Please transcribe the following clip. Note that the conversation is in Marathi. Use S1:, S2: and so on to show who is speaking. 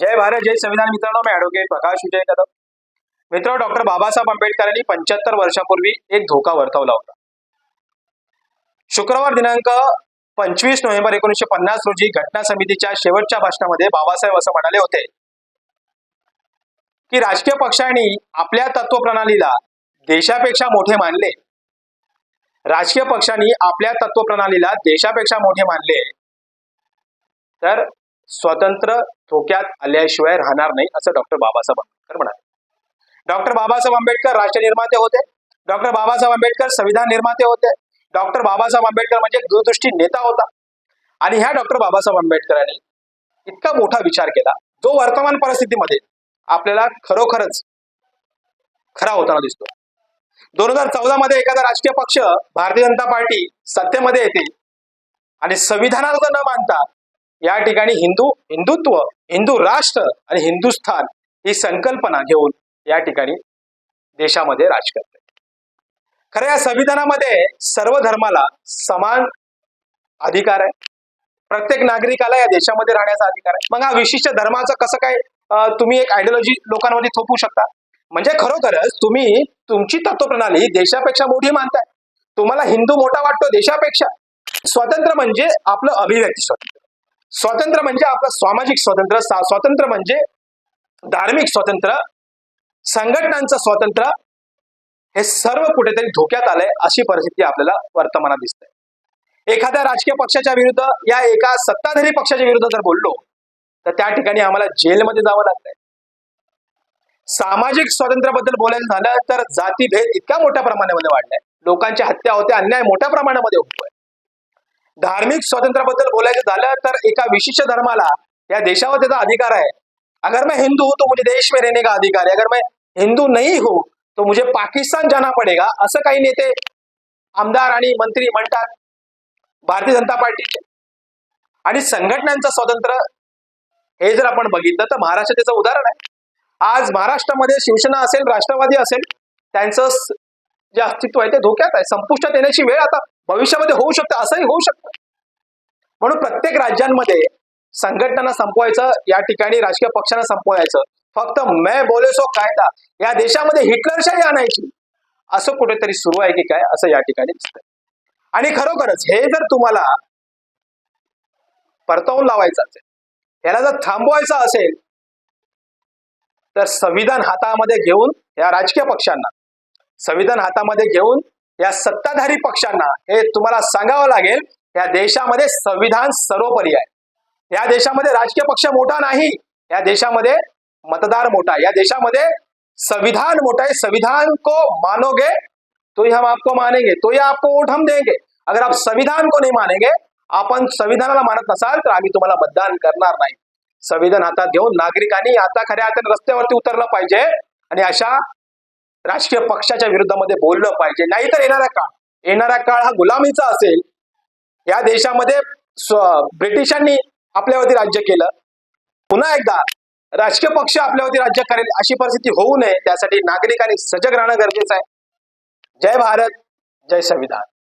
S1: जय भारत जय संविधान. मित्रांनो मी ऍडव्होकेट प्रकाश विजय कदम मित्र डॉक्टर बाबासाहेब आंबेडकरांनी पंच्याहत्तर वर्षापूर्वी एक धोका वर्तवला होता. शुक्रवार दिनांक पंचवीस नोव्हेंबर एकोणीसशे पन्नास रोजी घटना समितीच्या शेवटच्या भाषणामध्ये बाबासाहेब असं म्हणाले होते की राजकीय पक्षांनी आपल्या तत्वप्रणालीला देशापेक्षा मोठे मानले. राजकीय पक्षांनी आपल्या तत्वप्रणालीला देशापेक्षा मोठे मानले. तर स्वतंत्र धोक्यात आल्याशिवाय राहणार नाही असं डॉक्टर बाबासाहेब आंबेडकर म्हणाले. डॉक्टर बाबासाहेब आंबेडकर राष्ट्र निर्माते होते. डॉक्टर बाबासाहेब आंबेडकर संविधान निर्माते होते. डॉक्टर बाबासाहेब आंबेडकर म्हणजे दूरदृष्टी नेता होता. आणि ह्या डॉक्टर बाबासाहेब आंबेडकरांनी इतका मोठा विचार केला जो वर्तमान परिस्थितीमध्ये आपल्याला खरोखरच खरा होताना दिसतो. दोन हजार चौदा मध्ये एखादा राजकीय पक्ष भारतीय जनता पार्टी सत्तेमध्ये येते आणि संविधानाला न मानता या ठिकाणी हिंदू हिंदुत्व हिंदू राष्ट्र आणि हिंदुस्थान ही संकल्पना घेऊन या ठिकाणी देशामध्ये राज करते खरं या संविधानामध्ये सर्व धर्माला समान अधिकार आहे. प्रत्येक नागरिकाला या देशामध्ये राहण्याचा अधिकार आहे. मग हा विशिष्ट धर्माचं कसं काय तुम्ही एक आयडिओलॉजी लोकांमध्ये थोपू शकता? म्हणजे खरोखरच तुम्ही तुमची तत्वप्रणाली देशापेक्षा मोठी मानताय. तुम्हाला हिंदू मोठा वाटतो देशापेक्षा. स्वतंत्र म्हणजे आपलं अभिव्यक्ती स्वातंत्र्य स्वातंत्र्य म्हणजे आपलं सामाजिक स्वातंत्र्य स्वातंत्र्य म्हणजे धार्मिक स्वातंत्र्य संघटनांचं स्वातंत्र्य हे सर्व कुठेतरी धोक्यात आलंय अशी परिस्थिती आपल्याला वर्तमानात दिसते. एखाद्या राजकीय पक्षाच्या विरुद्ध या एका सत्ताधारी पक्षाच्या विरुद्ध जर बोललो तर त्या ठिकाणी आम्हाला जेलमध्ये जावं लागतंय. सामाजिक स्वातंत्र्याबद्दल बोलायचं झालं तर जातीभेद इतक्या मोठ्या प्रमाणामध्ये वाढलाय. लोकांच्या हत्या होत्या अन्याय मोठ्या प्रमाणामध्ये होतोय. धार्मिक स्वातंत्र्याबद्दल बोलायचं झालं तर एका विशिष्ट धर्माला या देशावर त्याचा अधिकार आहे. अगर मैं हिंदू हूं तो मुझे देश में रहने का अधिकार है अगर मैं हिंदू नहीं हूं तो मुझे पाकिस्तान जाना पडेगा. असं काही नेते आमदार आणि मंत्री म्हणतात. भारतीय जनता पार्टीचे. आणि संघटनांचं स्वातंत्र्य हे जर आपण बघितलं तर महाराष्ट्र त्याचं उदाहरण आहे. आज महाराष्ट्रामध्ये शिवसेना असेल राष्ट्रवादी असेल त्यांचं जे अस्तित्व आहे ते धोक्यात आहे. संपुष्टात येण्याची वेळ आता भविष्यामध्ये होऊ शकतं असंही होऊ शकतं. म्हणून प्रत्येक राज्यांमध्ये संघटनांना संपवायचं या ठिकाणी राजकीय पक्षांना संपवायचं. फक्त मैं बोलेसो कायदा. या देशामध्ये हिटलरशाही आणायची. असं कुठेतरी सुरू आहे की काय असं या ठिकाणी दिसतंय. आणि खरोखरच हे जर तुम्हाला परतवून लावायचं असेल याला जर थांबवायचं असेल तर संविधान हातामध्ये घेऊन या राजकीय पक्षांना संविधान हातामध्ये घेऊन या सत्ताधारी पक्षांना हे तुम्हाला सांगावं लागेल या देशामध्ये संविधान सर्वोपरी आहे. या देशामध्ये राजकीय पक्ष मोठा नाही या देशामध्ये मतदार मोठा या देशामध्ये संविधान मोठा है संविधान को मानोगे तो ही हम आपको मानेंगे तो ही आपको वोट हम देंगे. अगर आप संविधान को नहीं मानेंगे आपण संविधानाला मानत नसाल तर आम्ही तुम्हाला मतदान करणार नाही. संविधान हातात घेऊन नागरिकांनी आता खऱ्या अर्थाने रस्त्यावरती उतरलं पाहिजे आणि अशा राजकीय पक्षाच्या विरुद्धामध्ये बोललं पाहिजे. नाहीतर येणारा काळ येणारा काळ हा गुलामीचा असेल. या देशामध्ये ब्रिटिशांनी आपल्यावरती राज्य केलं. पुन्हा एकदा राजकीय पक्ष आपल्यावरती राज्य करेल अशी परिस्थिती होऊ नये त्यासाठी नागरिकांनी सजग राहणं गरजेचं आहे. जय भारत जय संविधान.